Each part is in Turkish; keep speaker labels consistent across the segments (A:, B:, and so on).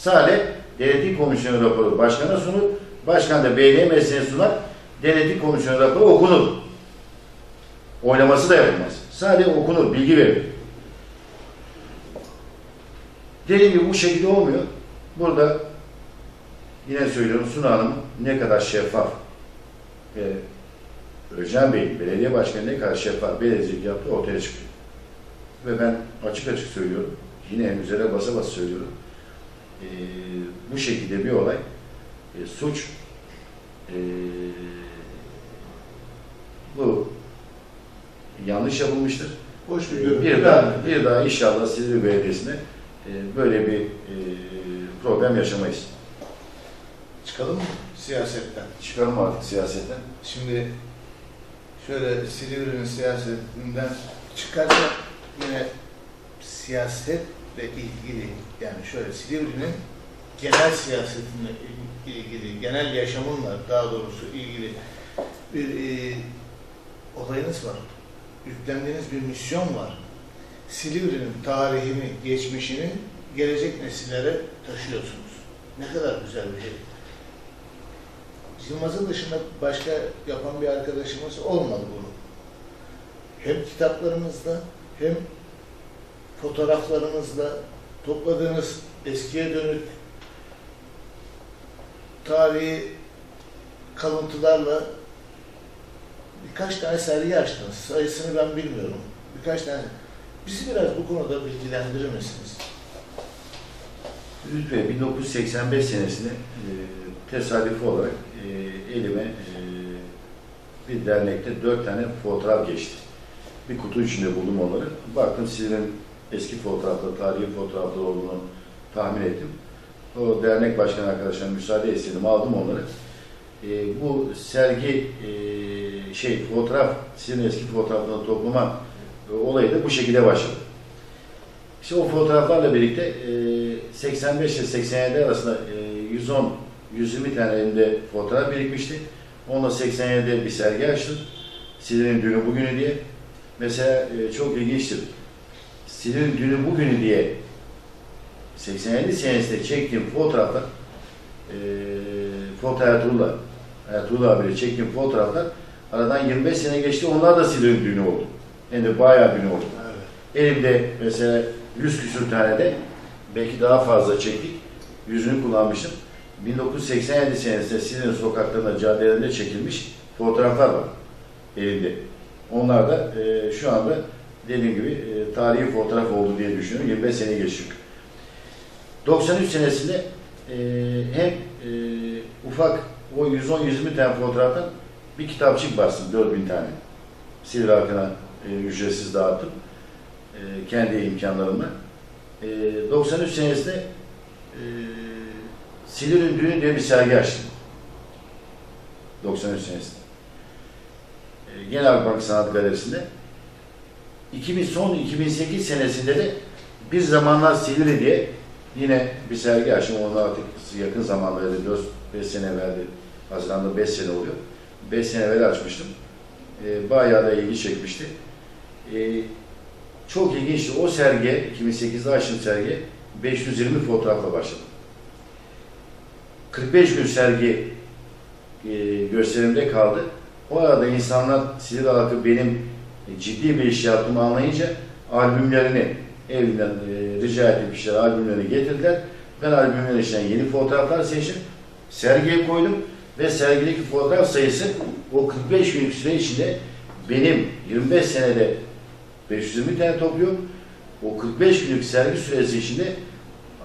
A: Sadece denetim komisyonu raporu başkana sunur. Başkan da belediye meclisine sunar. Denetim komisyonu raporu okunur. Oylaması da yapılmaz. Sadece okunur, bilgi verilir. Dediğim gibi bu şekilde olmuyor. Burada yine söylüyorum Suna Hanım ne kadar şeffaf ve Özcan Bey, belediye başkanı ne kadar şeffaf belediyecilik yaptı ortaya çıkıyor. Ve ben açık açık söylüyorum, yine üzerine basa basa söylüyorum. Ee, bu şekilde bir olay, e, suç, e, bu yanlış yapılmıştır.
B: Hoş bir
A: Bir,
B: görüntü.
A: daha, bir daha inşallah Silivri Belediyesi'ne e, böyle bir e, problem yaşamayız.
B: Çıkalım mı siyasetten?
A: Çıkalım artık siyasetten.
B: Şimdi şöyle Silivri'nin siyasetinden çıkarsak yine siyasetle ilgili yani şöyle Silivri'nin genel siyasetinle il- ilgili, genel yaşamınla daha doğrusu ilgili bir e, olayınız var. Yüklendiğiniz bir misyon var. Silivri'nin tarihini, geçmişini gelecek nesillere taşıyorsunuz. Ne kadar güzel bir şey. Yılmaz'ın dışında başka yapan bir arkadaşımız olmadı bunu. Hem kitaplarımızda hem fotoğraflarımızda topladığınız eskiye dönük tarihi kalıntılarla birkaç tane sergi açtınız. Sayısını ben bilmiyorum. Birkaç tane. Bizi biraz bu konuda bilgilendirir misiniz?
A: Ümit Bey 1985 senesinde e, tesadüfi olarak e, elime e, bir dernekte dört tane fotoğraf geçti. Bir kutu içinde buldum onları. Baktım sizin eski fotoğrafları, tarihi fotoğrafları olduğunu tahmin ettim. O dernek başkanı arkadaşlarına müsaade istedim, aldım onları. E, bu sergi e, şey fotoğraf, sizin eski fotoğraflarını toplama e, olayı da bu şekilde başladı. İşte o fotoğraflarla birlikte e, 85 ile 87 arasında e, 110 120 tane elimde fotoğraf birikmişti. Onunla 87'de bir sergi açtım. Silivri'nin dünü bugünü diye. Mesela e, çok ilginçtir. Silivri'nin dünü bugünü diye 87 senesinde çektiğim fotoğraflar e, foto Ertuğrul'la Ertuğrul abiyle çektiğim fotoğraflar aradan 25 sene geçti. Onlar da Silivri'nin dünü oldu. Hem de bayağı dünü oldu.
B: Evet.
A: Elimde mesela 100 küsür tane de belki daha fazla çektik. Yüzünü kullanmıştım. 1987 senesinde Silivri sokaklarında, caddelerinde çekilmiş fotoğraflar var elimde. Onlar da e, şu anda dediğim gibi e, tarihi fotoğraf oldu diye düşünüyorum. 25 sene geçtik. 93 senesinde e, hem e, ufak o 110-120 tane fotoğraftan bir kitapçık bastım 4000 tane. Silivri halkına e, ücretsiz dağıttım e, kendi imkanlarımla. E, 93 senesinde e, Silivri Düğün diye bir sergi açtım. 93 senesinde. E, Genel Bank Sanat Galerisi'nde. 2000 son 2008 senesinde de bir zamanlar Silivri diye yine bir sergi açtım. Onu artık yakın zamanlarda 4-5 sene evveldi. Haziran'da 5 sene oluyor. 5 sene evvel açmıştım. E, bayağı da ilgi çekmişti. E, çok ilginçti. O sergi, 2008'de açtığım sergi 520 fotoğrafla başladı. 45 gün sergi e, gösterimde kaldı. O arada insanlar Silivri halkı benim ciddi bir iş yaptığımı anlayınca albümlerini evinden e, rica ettiğim kişiler albümlerini getirdiler. Ben albümlerin içinden yeni fotoğraflar seçtim. Sergiye koydum ve sergideki fotoğraf sayısı o 45 günlük süre içinde benim 25 senede 520 tane topluyor. O 45 günlük sergi süresi içinde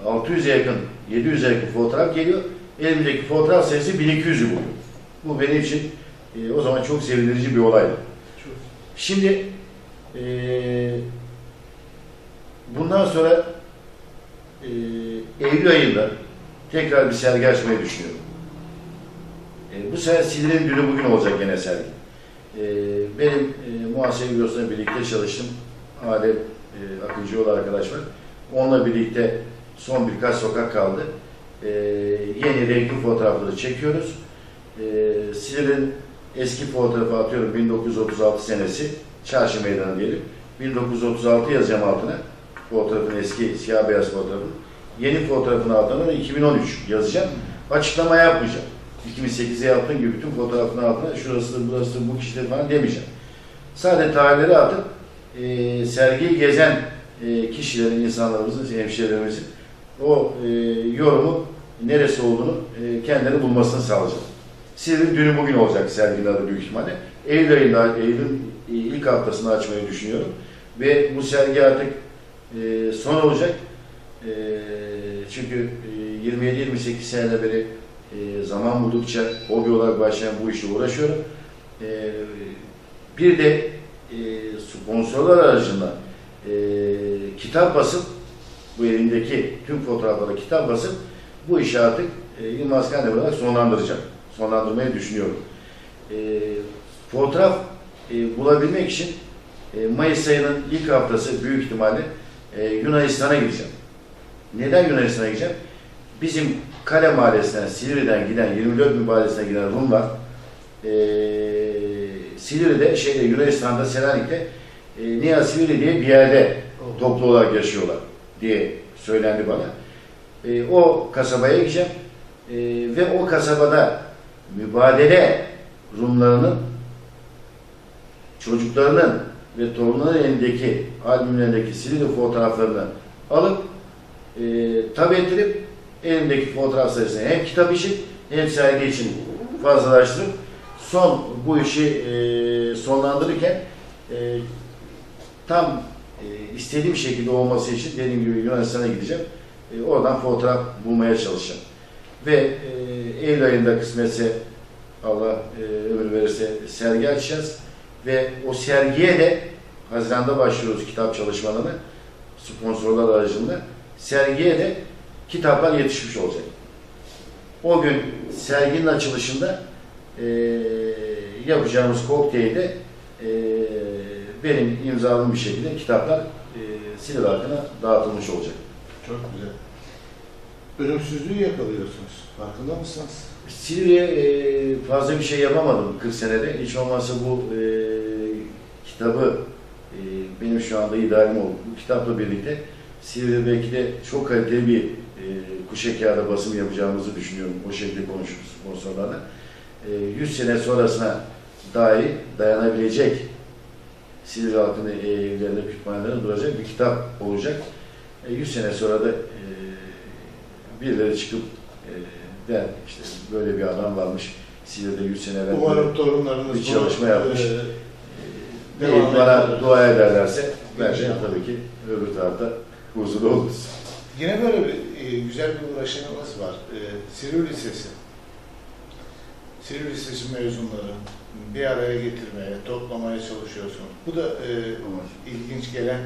A: 600'e yakın, 700'e yakın fotoğraf geliyor. Elimdeki fotoğraf sayısı 1200'ü buluyor. Bu benim için e, o zaman çok sevindirici bir olaydı. Şimdi e, bundan sonra e, Eylül ayında tekrar bir sergi açmayı düşünüyorum. E, bu sefer Silivri'nin dünü bugün olacak gene sergi. E, benim e, muhasebe bürosuna birlikte çalıştım. Adem e, Akıncıoğlu arkadaş var. Onunla birlikte son birkaç sokak kaldı. E, yeni renkli fotoğrafları çekiyoruz. E, Silivri'nin eski fotoğrafı atıyorum 1936 senesi. Çarşı meydanı diyelim. 1936 yazacağım altına. Fotoğrafın eski siyah beyaz fotoğrafın. Yeni fotoğrafını aldığında da 2013 yazacağım. Açıklama yapmayacağım. 2008'e yaptığım gibi bütün fotoğrafın altına şurası burası bu kişiler falan demeyeceğim. Sadece tarihleri atıp e, sergiyi gezen e, kişilerin, insanlarımızın, hemşehrilerimizin o e, yorumu neresi olduğunu e, kendileri bulmasını sağlayacağım. Silivri dünü bugün olacak serginin adı büyük ihtimalle. Eylül ayında, Eylül'ün ilk haftasını açmayı düşünüyorum. Ve bu sergi artık e, son olacak. E, çünkü e, 27-28 senede beri e, zaman buldukça hobi olarak başlayan bu işle uğraşıyorum. E, bir de e, sponsorlar aracılığında e, kitap basıp bu elindeki tüm fotoğraflara kitap basıp bu işi artık e, Yılmaz olarak sonlandıracağım. Sonlandırmayı düşünüyorum. E, fotoğraf e, bulabilmek için e, Mayıs ayının ilk haftası büyük ihtimalle e, Yunanistan'a gideceğim. Neden Yunanistan'a gideceğim? Bizim Kale Mahallesi'nden, Silivri'den giden, 24 bin mahallesine giden Rumlar e, Silivri'de, şeyde, Yunanistan'da, Selanik'te e, Nia Silivri diye bir yerde toplu olarak yaşıyorlar diye söylendi bana. E, o kasabaya gideceğim E, ve o kasabada mübadele Rumlarının çocuklarının ve torunların elindeki albümlerindeki Silivri fotoğraflarını alıp e, tabi ettirip elimdeki fotoğraf sayısını hem kitap için hem sergi için fazlalaştırıp son bu işi e, sonlandırırken e, tam e, istediğim şekilde olması için dediğim gibi Yunanistan'a gideceğim. E, oradan fotoğraf bulmaya çalışacağım. Ve e, Eylül ayında kısmetse Allah e, ömür verirse sergi açacağız. Ve o sergiye de Haziran'da başlıyoruz kitap çalışmalarına sponsorlar aracılığında. Sergiye de kitaplar yetişmiş olacak. O gün serginin açılışında e, yapacağımız kokteylde e, benim imzalı bir şekilde kitaplar e, Silivri dağıtılmış olacak.
B: Çok güzel. Ölümsüzlüğü yakalıyorsunuz. Farkında mısınız?
A: Silivri'ye fazla bir şey yapamadım 40 senede. Hiç olmazsa bu e, kitabı e, benim şu anda idealim oldu. Bu kitapla birlikte Silivri'de belki de çok kaliteli bir e, kuşa kağıda basım yapacağımızı düşünüyorum. O şekilde konuşuruz sponsorlarla. E, 100 sene sonrasına dahi dayanabilecek Silivri halkının e, evlerinde, kütüphanelerinde duracak bir kitap olacak. E, 100 sene sonra da e, birileri çıkıp e, der işte böyle bir adam varmış Silivri'de 100 sene evvel
B: Umarım torunlarınız
A: bir çalışma yapmış.
B: e,
A: e, bana dua ederlerse ben de
B: İnşallah.
A: tabii ki öbür tarafta huzurlu oluruz.
B: Yine böyle bir e, güzel bir uğraşımız var. E, Silivri Lisesi. Silivri Lisesi mezunları bir araya getirmeye, toplamaya çalışıyorsunuz. Bu da e, ilginç gelen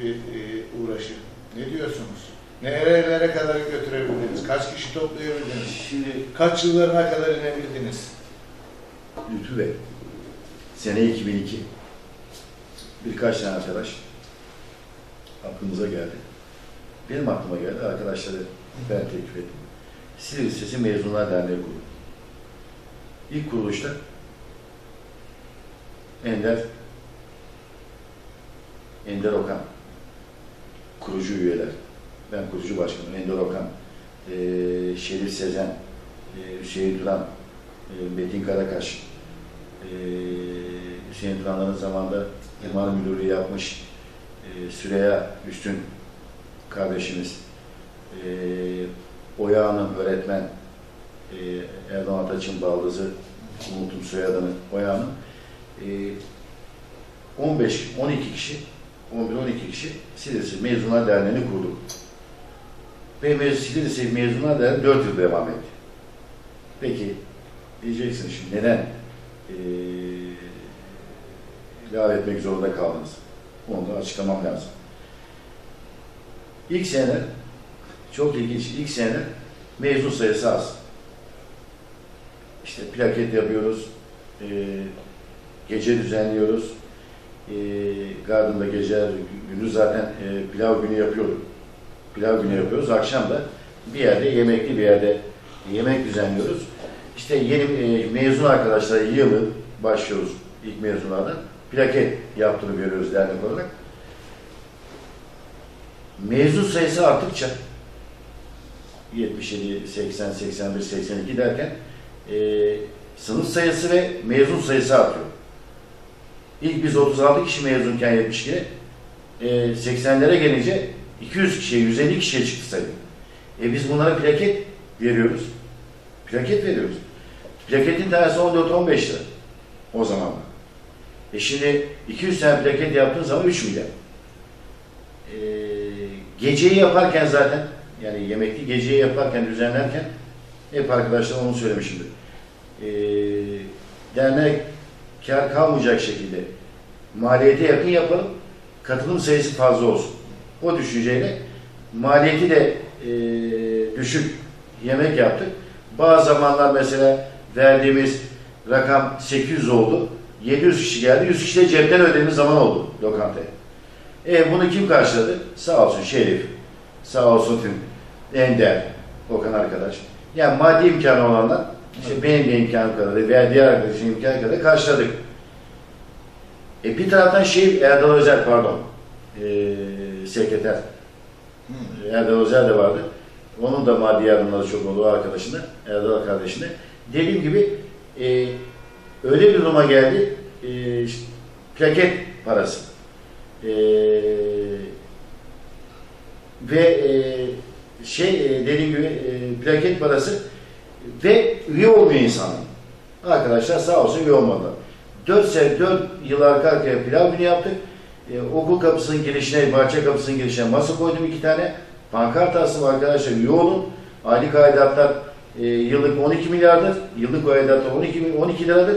B: bir e, uğraşı. Ne diyorsunuz? Nerelere kadar götürebildiniz? Kaç kişi toplayabildiniz?
A: Şimdi
B: Kaç yıllarına kadar inebildiniz?
A: Lütfü Bey, sene 2002 birkaç tane arkadaş aklımıza geldi. Benim aklıma geldi, arkadaşları ben teklif ettim. Silivri Lisesi Mezunlar Derneği kurdu. İlk kuruluşta Ender Ender Okan kurucu üyeler. Ben kurucu başkanım. Ender Okan, eee Şerif Sezen, eee Hüseyin Turan, eee Metin Karakaş, eee Hüseyin Turan'ların zamanında imar müdürlüğü yapmış eee Süreyya Üstün kardeşimiz, eee Oya Hanım öğretmen, eee Erdoğan Ataç'ın baldızı, unuttum soyadını, Oya Hanım, eee 15-12 kişi 11-12 kişi Silivri Mezunlar Derneği'ni kurduk. Ve mez Silivri Mezunlar Derneği 4 yıl devam etti. Peki diyeceksin şimdi neden eee ilave etmek zorunda kaldınız? Onu da açıklamam lazım. İlk sene çok ilginç. İlk sene mezun sayısı az. İşte plaket yapıyoruz, eee, gece düzenliyoruz, e, Gardın'da gece günü zaten e, pilav günü yapıyorduk. Pilav günü yapıyoruz. Akşam da bir yerde yemekli bir yerde yemek düzenliyoruz. İşte yeni e, mezun arkadaşlara yılı başlıyoruz ilk mezunlardan. Plaket yaptığını görüyoruz dernek olarak. Mezun sayısı arttıkça 77, 80, 81, 82 derken e, sınıf sayısı ve mezun sayısı artıyor. İlk biz 36 kişi mezunken 72, e, 80'lere gelince 200 kişiye, 150 kişiye çıktı sayı. E biz bunlara plaket veriyoruz. Plaket veriyoruz. Plaketin tanesi 14-15 lira o zamanlar. E şimdi 200 tane plaket yaptığın zaman 3 milyar. E, geceyi yaparken zaten yani yemekli geceyi yaparken, düzenlerken hep arkadaşlar onu söylemişimdir. E, dernek kar kalmayacak şekilde maliyete yakın yapalım, katılım sayısı fazla olsun. O düşünceyle maliyeti de e, düşük yemek yaptık. Bazı zamanlar mesela verdiğimiz rakam 800 oldu. 700 kişi geldi. 100 kişi de cepten ödediğimiz zaman oldu lokantaya. E bunu kim karşıladı? Sağ olsun Şerif. Sağ olsun tüm Ender. Okan arkadaş. Yani maddi imkanı olanlar işte benim de imkanım kadar veya diğer arkadaşın imkanı kadar karşıladık. E bir taraftan şey Erdal Özel pardon. E, sekreter. Erdal Özel de vardı. Onun da maddi yardımları çok oldu arkadaşına, Erdal kardeşine. Dediğim gibi e, öyle bir duruma geldi, e, işte, plaket parası. E, ve e, şey e, dediğim gibi e, plaket parası ve üye olmuyor insanlar. Arkadaşlar sağ olsun üye olmadılar. 4 sene, 4 yıl arka arkaya pilav günü yaptık. E, okul kapısının girişine, bahçe kapısının girişine masa koydum iki tane. Pankart astım arkadaşlar üye olun. Aylık aidatlar e, yıllık 12 milyardır. Yıllık aidatlar 12, mi- 12 liradır.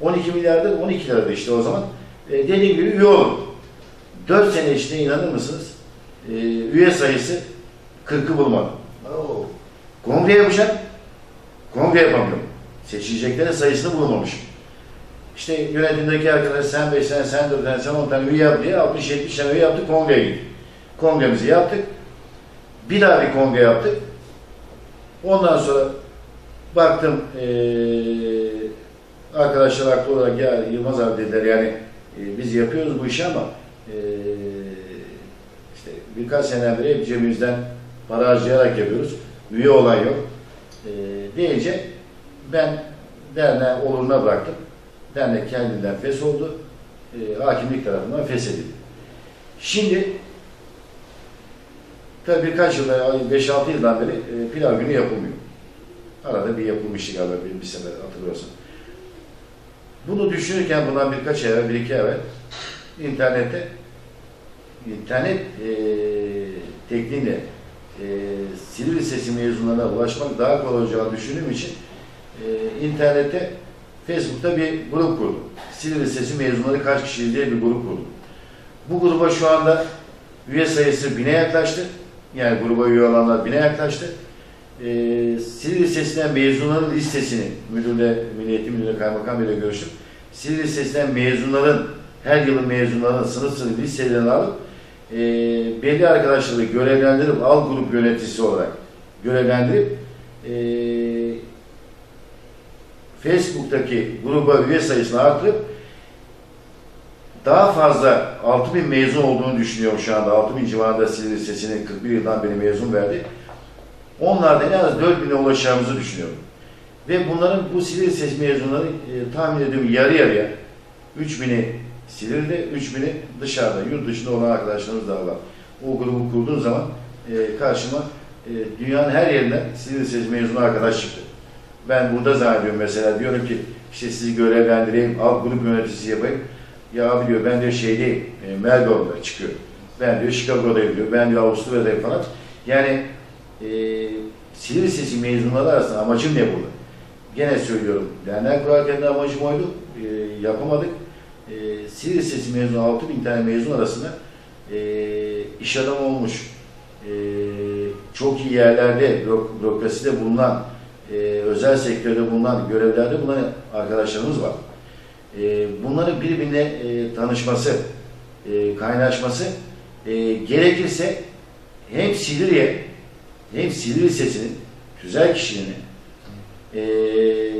A: 12 milyardır, 12 liradır işte o zaman. E, dediğim gibi üye olun. 4 sene içinde inanır mısınız? E, üye sayısı 40'ı bulmadı.
B: Oo.
A: Kongre yapacağım. Kongre yapamıyorum. Seçileceklerin sayısını bulamamışım. İşte yönetimdeki arkadaş sen 5 tane, sen 4 tane, sen 10 tane üye yap diye 60-70 tane üye yaptık, kongreye gittik. Kongremizi yaptık. Bir daha bir kongre yaptık. Ondan sonra baktım eee arkadaşlar haklı olarak ya Yılmaz abi dediler yani e, biz yapıyoruz bu işi ama eee işte birkaç seneden beri hep cebimizden para harcayarak yapıyoruz. Üye olan yok. Eee deyince ben derneğe oluruna bıraktım. Dernek kendinden fes oldu. Eee hakimlik tarafından feshedildi. Şimdi tabii birkaç yılda, 5-6 yıldan beri e, pilav günü yapılmıyor. Arada bir yapılmıştı galiba bir, bir sefer hatırlıyorsan. Bunu düşünürken bundan birkaç ay bir iki ay internette internet e, tekniğiyle e, Silivri Lisesi mezunlarına ulaşmak daha kolay olacağını düşündüğüm için e, internette Facebook'ta bir grup kurdum. Silivri Lisesi mezunları kaç kişi diye bir grup kurdum. Bu gruba şu anda üye sayısı bine yaklaştı. Yani gruba üye olanlar bine yaklaştı. Ee, Silivri Lisesi'nden mezunların listesini müdürle, Milliyeti Müdürle, Kaymakam Bey'le görüştüm. Silivri Lisesi'nden mezunların, her yılın mezunların sınıf sınıf listelerini alıp e, belli arkadaşları görevlendirip, alt grup yöneticisi olarak görevlendirip e, Facebook'taki gruba üye sayısını artırıp daha fazla 6000 mezun olduğunu düşünüyorum şu anda. 6000 civarında Silivri Lisesi'nin 41 yıldan beri mezun verdi. Onlardan en az 4000'e ulaşacağımızı düşünüyorum. Ve bunların bu Silivri Lisesi mezunları e, tahmin ediyorum yarı yarıya 3000'i Silivri'de, 3000'i dışarıda, yurt dışında olan arkadaşlarımız da var. O grubu kurduğun zaman e, karşıma e, dünyanın her yerinden Silivri Lisesi mezunu arkadaş çıktı. Ben burada zannediyorum mesela diyorum ki işte sizi görevlendireyim, alt grup yöneticisi yapayım. Ya abi diyor ben diyor şeydeyim, e, Melbourne'da çıkıyor. Ben diyor Chicago'dayım diyor, ben diyor Avusturya'dayım falan. Yani e, Silivri Lisesi mezunları arasında amacım ne burada? Gene söylüyorum, dernek kurarken de amacım oydu, e, yapamadık. E, Silivri Lisesi mezunu 6000 tane mezun arasında e, iş adamı olmuş, e, çok iyi yerlerde, bürok- bürokraside bulunan, e, özel sektörde bulunan, görevlerde bulunan arkadaşlarımız var. E, bunların birbirine e, tanışması, e, kaynaşması e, gerekirse hem Silivri'ye hem Silivri Lisesi'nin tüzel kişiliğine e,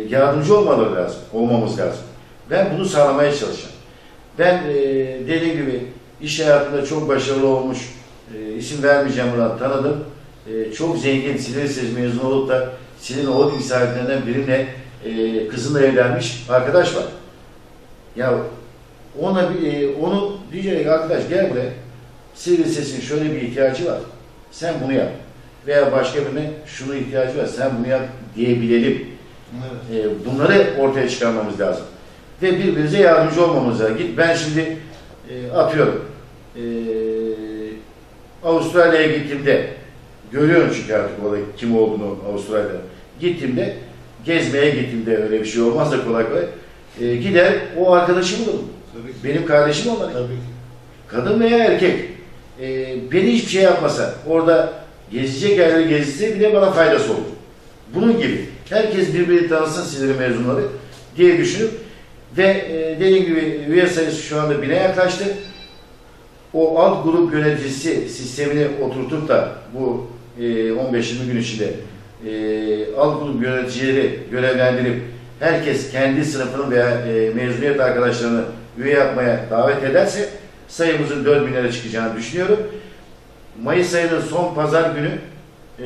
A: yardımcı olmaları lazım, olmamız lazım. Ben bunu sağlamaya çalışacağım. Ben e, dediğim gibi iş hayatında çok başarılı olmuş, e, isim vermeyeceğim buna tanıdım. e, çok zengin Silivri Lisesi mezunu olup da Silivri Holding sahiplerinden birine e, kızınla evlenmiş arkadaş var. Ya ona bir, e, onu diyecek arkadaş gel buraya. Silivri Lisesi'nin şöyle bir ihtiyacı var. Sen bunu yap. Veya başka birine şunu ihtiyacı var. Sen bunu yap diyebilelim.
B: Evet.
A: E, bunları ortaya çıkarmamız lazım. Ve birbirimize yardımcı olmamız lazım. Git ben şimdi e, atıyorum. E, Avustralya'ya gittiğimde görüyorum çünkü artık orada kim olduğunu Avustralya'da. Gittiğimde gezmeye gittiğimde öyle bir şey olmaz da kolay kolay. E, gider o arkadaşımı bulurum. Benim kardeşim onlar.
B: Tabii ki.
A: Kadın veya erkek e, beni hiçbir şey yapmasa, orada gezecek yerleri gezse bile bana faydası olur. Bunun gibi. Herkes birbirini tanısın Silivri mezunları diye düşünüp ve e, dediğim gibi üye sayısı şu anda bine yaklaştı. O alt grup yöneticisi sistemini oturtup da bu e, 15-20 gün içinde e, alt grup yöneticileri görevlendirip herkes kendi sınıfının veya e, mezuniyet arkadaşlarını üye yapmaya davet ederse sayımızın 4000'lere çıkacağını düşünüyorum. Mayıs ayının son pazar günü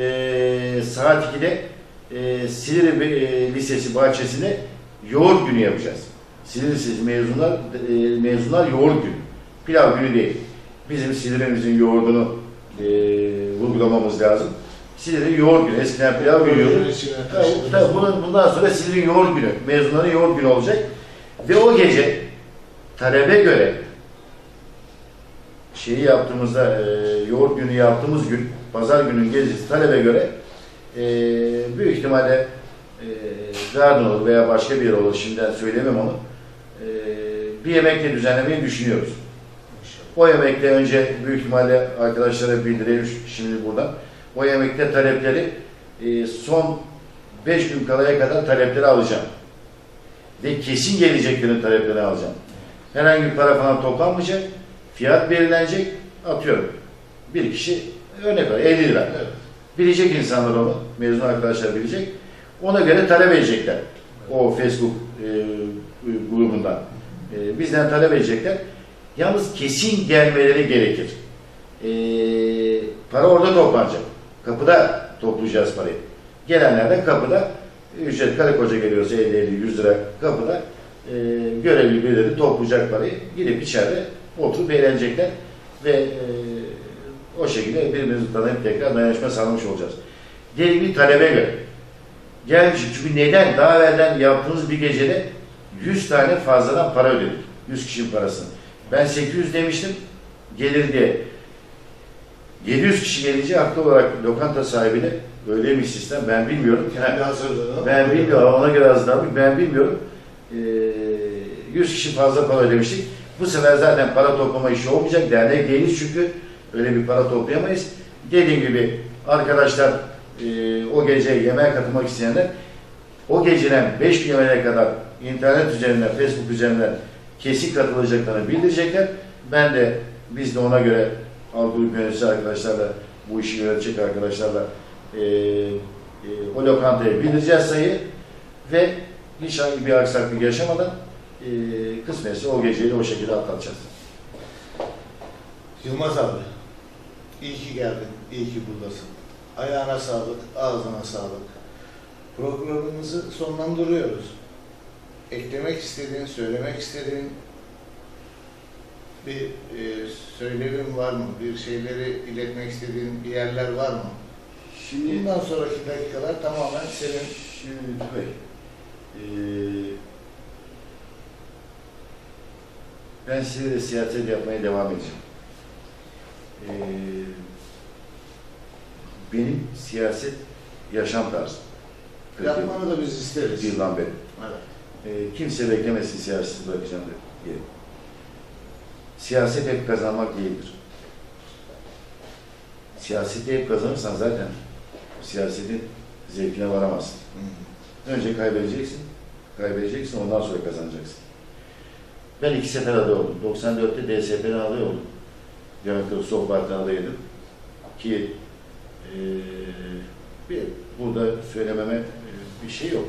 A: e, saat 2'de e, Silivri e, Lisesi bahçesinde yoğurt günü yapacağız. Silivri Lisesi mezunlar, e, mezunlar yoğurt günü. Pilav günü değil. Bizim Silivri'mizin yoğurdunu e, vurgulamamız lazım. Silivri yoğurt günü. Eskiden pilav yiyorduk. Tabii, bunun, bundan sonra Silivri yoğurt günü, mezunların yoğurt günü olacak. Ve o gece talebe göre şeyi yaptığımızda, e, yoğurt günü yaptığımız gün, pazar günün gecesi talebe göre e, büyük ihtimalle e, garden olur veya başka bir yer olur, şimdiden söylemem onu. E, bir yemek de düzenlemeyi düşünüyoruz. O yemekte önce büyük ihtimalle arkadaşlara bildirelim şimdi buradan. O yemekte talepleri e, son 5 gün kalaya kadar talepleri alacağım. Ve kesin geleceklerin taleplerini alacağım. Herhangi bir para falan toplanmayacak. Fiyat belirlenecek. Atıyorum. Bir kişi örnek var 50 lira.
B: Evet.
A: Bilecek insanlar onu. Mezun arkadaşlar bilecek. Ona göre talep edecekler. O Facebook e, grubundan. E, bizden talep edecekler. Yalnız kesin gelmeleri gerekir. E, para orada toplanacak. Kapıda toplayacağız parayı. Gelenler de kapıda ücret karı koca geliyorsa 50-50-100 lira kapıda e, görevli birileri toplayacak parayı. Gidip içeride oturup eğlenecekler ve e, o şekilde birbirimizi tanıyıp tekrar dayanışma sağlamış olacağız. Diyelim bir talebe göre. Gelmişim çünkü neden? Daha evvelden yaptığımız bir gecede 100 tane fazladan para ödedik. 100 kişinin parasını. Ben 800 demiştim. Gelir diye. 700 kişi gelince haklı olarak lokanta sahibine böyle bir sistem ben bilmiyorum.
B: Hazırlığını.
A: Ben bilmiyorum, ona göre hazırlanmış, ben bilmiyorum. Ee, 100 kişi fazla para ödemiştik. Bu sefer zaten para toplama işi olmayacak. Dernek değiliz çünkü öyle bir para toplayamayız. Dediğim gibi arkadaşlar e, o gece yemeğe katılmak isteyenler o geceden 5 gün yemeğe kadar internet üzerinden, Facebook üzerinden kesin katılacaklarını bildirecekler. Ben de biz de ona göre alt grup yöneticisi arkadaşlarla bu işi yönetecek arkadaşlarla e, e, o lokantaya bildireceğiz sayıyı ve hiç hangi bir aksaklık yaşamadan e, kısmetse o geceyi de o şekilde atlatacağız.
B: Yılmaz abi, iyi ki geldin, iyi ki buradasın. Ayağına sağlık, ağzına sağlık. Programımızı sonlandırıyoruz. Eklemek istediğin, söylemek istediğin bir e, söylemin var mı? Bir şeyleri iletmek istediğin bir yerler var mı?
A: Şimdi
B: Bundan sonraki dakikalar tamamen senin
A: Şimdi Lütfü Bey, eee, ben size de siyaset yapmaya devam edeceğim. Eee, benim siyaset yaşam tarzım.
B: yapmanı da biz isteriz.
A: Yıldan beri.
B: Evet.
A: Eee, kimse beklemesin siyaseti bırakacağım diye. Siyaset hep kazanmak değildir. Siyasette hep kazanırsan zaten siyasetin zevkine varamazsın. Önce kaybedeceksin, kaybedeceksin ondan sonra kazanacaksın. Ben iki sefer aday oldum. 94'te DSP'den aday oldum. Demokrat Sol Parti'den adaydım. Ki eee, bir, burada söylememe eee, bir şey yok.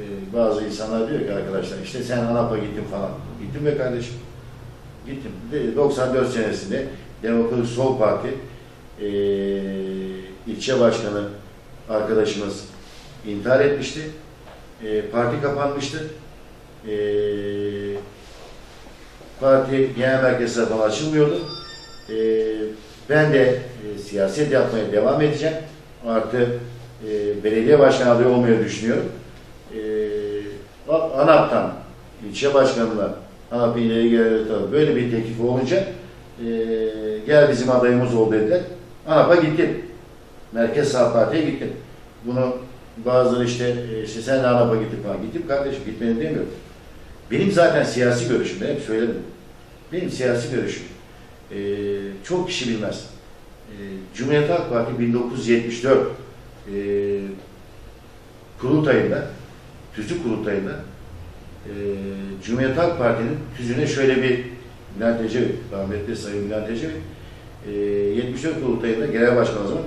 A: Eee, bazı insanlar diyor ki arkadaşlar işte sen ANAP'a gittin falan. Gittim be kardeşim. Gittim. De- 94 senesinde Demokrat Sol Parti eee ilçe başkanı arkadaşımız intihar etmişti. E, parti kapanmıştı. E, parti genel merkez tarafından açılmıyordu. E, ben de e, siyaset yapmaya devam edeceğim. Artı e, belediye başkanı adayı olmayı düşünüyorum. E, ANAP'tan ilçe başkanına ANAP ileri geri tarafı böyle bir teklif olunca e, gel bizim adayımız ol dediler. ANAP'a gittim. Merkez Sağ Parti'ye gittim. Bunu bazıları işte, e, işte sen de ANAP'a gittin falan. Gittim kardeşim gitmedim demiyorum. Benim zaten siyasi görüşüm, ben hep söyledim. Benim siyasi görüşüm. e, çok kişi bilmez. E, Cumhuriyet Halk Parti 1974 e, kurultayında, tüzük kurultayında e, Cumhuriyet Halk Parti'nin tüzüğüne şöyle bir Bülent Ecevit, rahmetli Sayın Bülent Ecevit, e, 74 kurultayında genel başkan zaman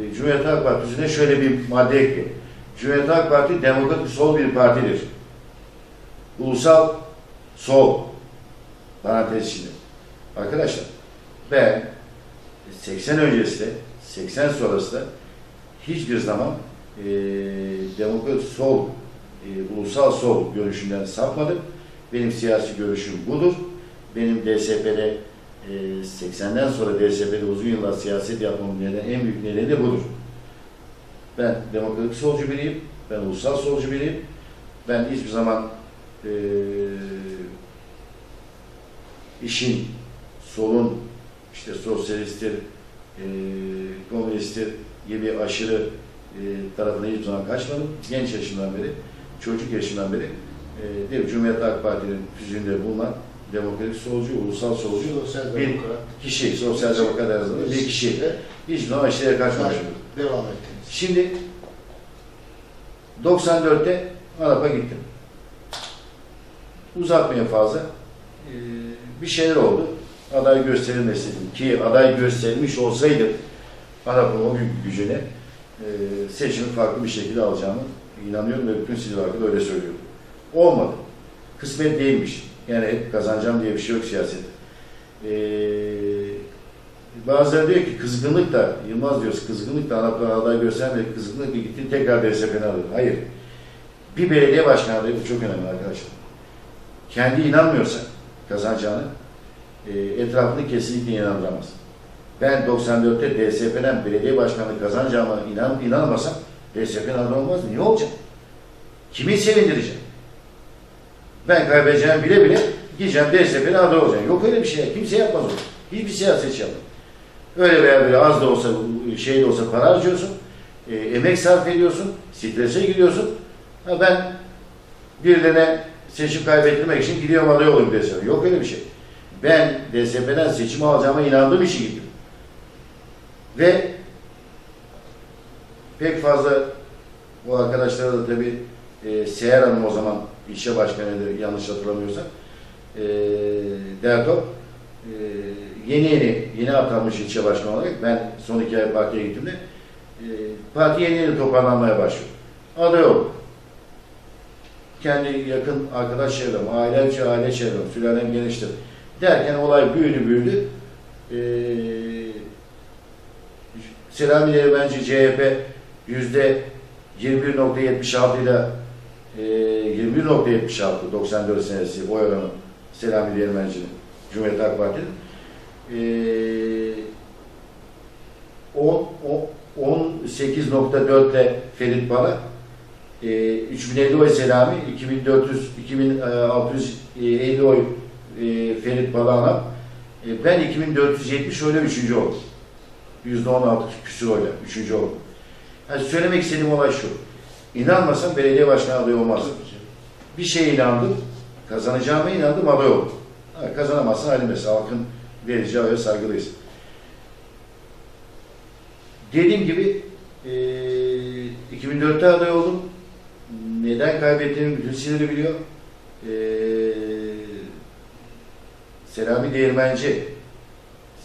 A: e, Cumhuriyet Halk Parti tüzüğüne şöyle bir madde ekliyor. Cumhuriyet Halk Parti demokratik sol bir partidir. Ulusal sol parantez içinde. Arkadaşlar ben 80 öncesinde 80 sonrasında hiçbir zaman e, demokratik sol e, ulusal sol görüşünden sapmadım. Benim siyasi görüşüm budur. Benim DSP'de e, 80'den sonra DSP'de uzun yıllar siyaset yapmamın neden, en büyük nedeni de budur. Ben demokratik solcu biriyim. Ben ulusal solcu biriyim. Ben hiçbir zaman e, işin, solun, işte sosyalisttir, e, komünisttir gibi aşırı e, tarafına hiçbir zaman kaçmadım. Genç yaşımdan beri, çocuk yaşımdan beri e, değil mi? Cumhuriyet Halk Parti'nin tüzüğünde bulunan demokratik solcu, ulusal solcu
B: Sosyal
A: bir
B: demokrat.
A: kişi, sosyal demokrat arasında bir kişi. Hiçbir zaman aşırıya kaçmamışım.
B: Devam ettiniz.
A: Şimdi 94'te Arap'a gittim. Uzatmaya fazla. Ee, bir şeyler oldu. Aday gösterilmesi istedim. Ki aday gösterilmiş olsaydı Arap'ın o gücüne e, seçimi farklı bir şekilde alacağımı inanıyorum ve bütün hakkında öyle söylüyorum. Olmadı. Kısmet değilmiş. Yani hep kazanacağım diye bir şey yok siyasette. Ee, Bazıları diyor ki kızgınlık da, Yılmaz diyoruz kızgınlık da Anadolu aday göstermedi, kızgınlık da gittin tekrar DSP'ni alıyor. Hayır. Bir belediye başkanı adayı bu çok önemli arkadaşlar. Kendi inanmıyorsa kazanacağını e, etrafını kesinlikle inandıramaz. Ben 94'te DSP'den belediye başkanlığı kazanacağıma inan, inanmasam DSP'nin aday olmaz mı? Niye olacak? Kimi sevindireceğim? Ben kaybedeceğim bile bile gideceğim DSP'nin aday olacağım. Yok öyle bir şey. Kimse yapmaz onu. Hiçbir siyasetçi yapmaz. Öyle veya böyle az da olsa, şey de olsa para harcıyorsun, e, emek sarf ediyorsun, strese giriyorsun. Ha ben birilerine seçim kaybettirmek için gidiyorum aday olayım DSP. Yok öyle bir şey. Ben DSP'den seçim alacağıma inandığım için gittim. Ve pek fazla bu arkadaşlara da tabii e, Seher Hanım o zaman ilçe başkanıydı yanlış hatırlamıyorsam. E, Dertop e, yeni yeni yeni atanmış ilçe başkanı olarak ben son iki ay partiye gittiğimde e, parti yeni yeni toparlanmaya başlıyor. Aday oldu. Kendi yakın arkadaş çevrem, ailemce aile çevrem, sülalem geniştir. Derken olay büyüdü büyüdü. E, Selami Değirmenci CHP yüzde 21.76 ile e, 21.76 94 senesi oy oranı Selami Değirmenci'nin Cumhuriyet Halk Parti'nin e, o- o- 18.4 ile Ferit Bala e, 3050 oy Selami 2400 2650 oy e, Ferit Bala'na e, ben 2470 oyla 3. oldum. %16 küsur oyla 3. oldum. Yani söylemek istediğim olay şu. İnanmasam belediye başkanı adayı olmaz. Bir şeye inandım, kazanacağıma inandım, aday oldum. Ha, kazanamazsan ayrı mesele. Halkın vereceği oya saygılıyız. Dediğim gibi e, 2004'te aday oldum. Neden kaybettiğimi bütün siniri biliyor. E, Selami Değirmenci,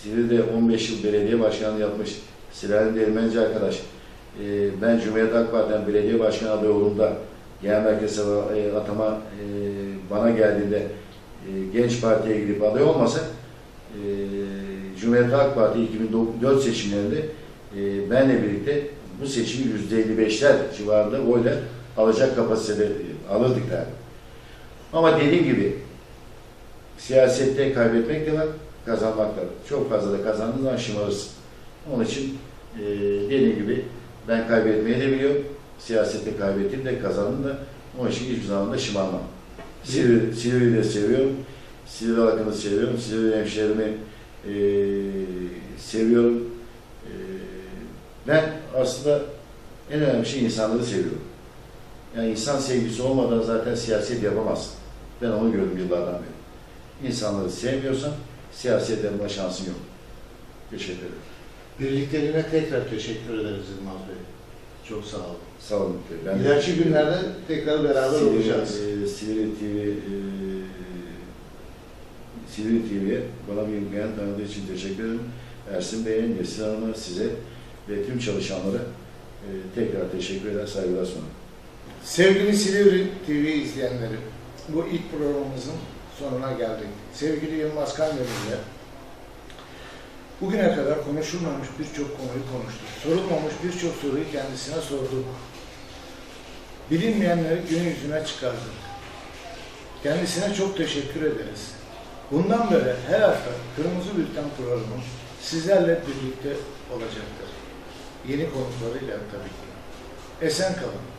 A: Silivri'de 15 yıl belediye başkanlığı yapmış Selami Değirmenci arkadaş. E, ben Cumhuriyet Halk Parti'den belediye başkanı adayı olduğumda genel merkeze e, atama e, bana geldiğinde e, genç partiye gidip aday olmasa e, Cumhuriyet Halk Parti 2004 seçimlerinde e, benle birlikte bu seçimi %55'ler civarında oyla alacak kapasitede alırdık yani. Ama dediğim gibi siyasette kaybetmek de var, kazanmak da var. Çok fazla da kazandığın zaman şımarırsın. Onun için e, dediğim gibi ben kaybetmeyi de biliyorum. Siyasette kaybettim de kazandım da onun için hiçbir zaman da şımarmam. Silivri, de seviyorum. Silivri halkını seviyorum. Silivri hemşehrimi e, seviyorum. E, ben aslında en önemli şey insanları seviyorum. Yani insan sevgisi olmadan zaten siyaset yapamazsın. Ben onu gördüm yıllardan beri. İnsanları sevmiyorsan siyaset yapma şansın yok. Teşekkür ederim.
B: Birliklerine tekrar teşekkür ederiz Yılmaz Bey. Çok sağ olun.
A: Sağ olun. Ben
B: İleriki günlerde tekrar beraber
A: Silivri,
B: olacağız.
A: e, Silivri TV e, Silivri TV'ye bana bir imkan tanıdığı için teşekkür ederim. Ersin Bey'e, Nesin Hanım'a, size ve tüm çalışanlara e, tekrar teşekkür eder, saygılar sunarım.
B: Sevgili Silivri TV izleyenleri, bu ilk programımızın sonuna geldik. Sevgili Yılmaz Kandemir'le bugüne kadar konuşulmamış birçok konuyu konuştuk. Sorulmamış birçok soruyu kendisine sorduk. Bilinmeyenleri gün yüzüne çıkardık. Kendisine çok teşekkür ederiz. Bundan böyle her hafta Kırmızı Bülten programı sizlerle birlikte olacaktır. Yeni konuklarıyla tabii ki. Esen kalın.